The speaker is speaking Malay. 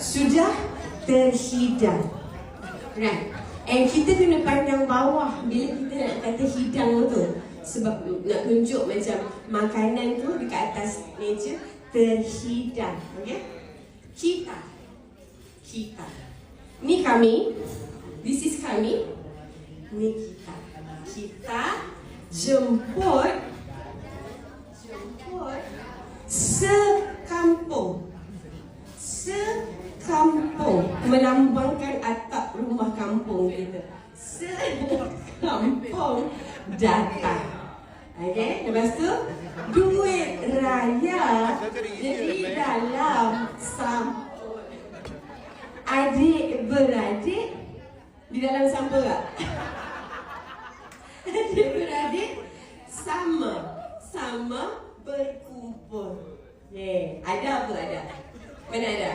sudah terhidang. Right. And kita kena pandang bawah bila kita nak kata hidang tu. Sebab nak tunjuk macam makanan tu dekat atas meja terhidang. Okay? Kita. Kita. Ni kami. This is kami. Ni kita. Kita jemput jemput sekampung. Sekampung melambangkan atap rumah kampung kita. Sekampung datang. Okey, lepas tu duit raya jadi dalam sampul. Adik beradik di dalam sampul tak? Adik beradik sama sama berkumpul. Yeah. Ada apa ada? Mana ada?